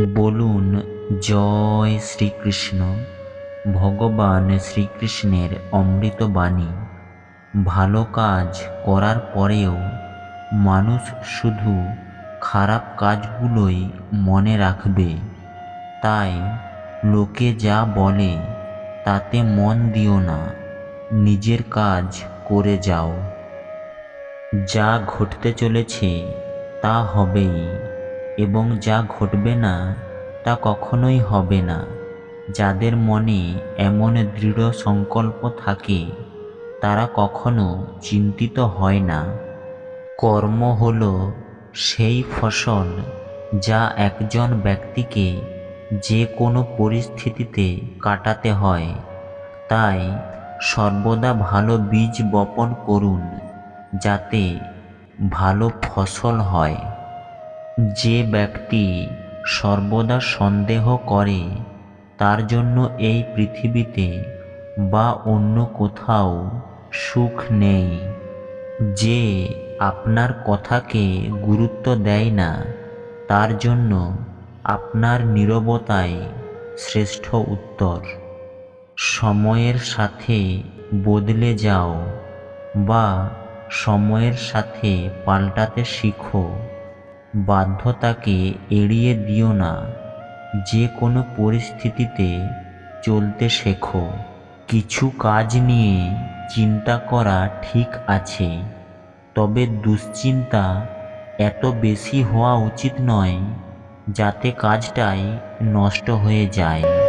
বলুন, জয় শ্রীকৃষ্ণ। ভগবান শ্রীকৃষ্ণের অমৃত বাণী ভালো কাজ করার পরেও মানুষ শুধু খারাপ কাজগুলোই মনে রাখবে। তাই লোকে যা বলে, তাতে মন দিও না, নিজের কাজ করে যাও। যা ঘটতে চলেছে, তা হবেই। এবং যা ঘটবে না, তা কখনোই হবে না। যাদের মনে এমন দৃঢ় সংকল্প থাকে, তারা কখনো চিন্তিত হয় না। কর্ম হল সেই ফসল যা একজন ব্যক্তিকে যে কোনো পরিস্থিতিতে কাটাতে হয়। তাই সর্বদা ভালো বীজ বপন করুন, যাতে ভালো ফসল হয়। যে ব্যক্তি সর্বদা সন্দেহ করে, তার জন্য এই পৃথিবীতে বা অন্য কোথাও সুখ নেই। যে আপনার কথাকে গুরুত্ব দেয় না, তার জন্য আপনার নীরবতাই শ্রেষ্ঠ উত্তর। সময়ের সাথে বদলে যাও বা সময়ের সাথে পাল্টাতে শিখো। বাধ্যতাকে এড়িয়ে দিও না। যে কোনো পরিস্থিতিতে চলতে শেখো। কিছু কাজ নিয়ে চিন্তা করা ঠিক আছে, তবে দুশ্চিন্তা এত বেশি হওয়া উচিত নয়, যাতে কাজটাই নষ্ট হয়ে যায়।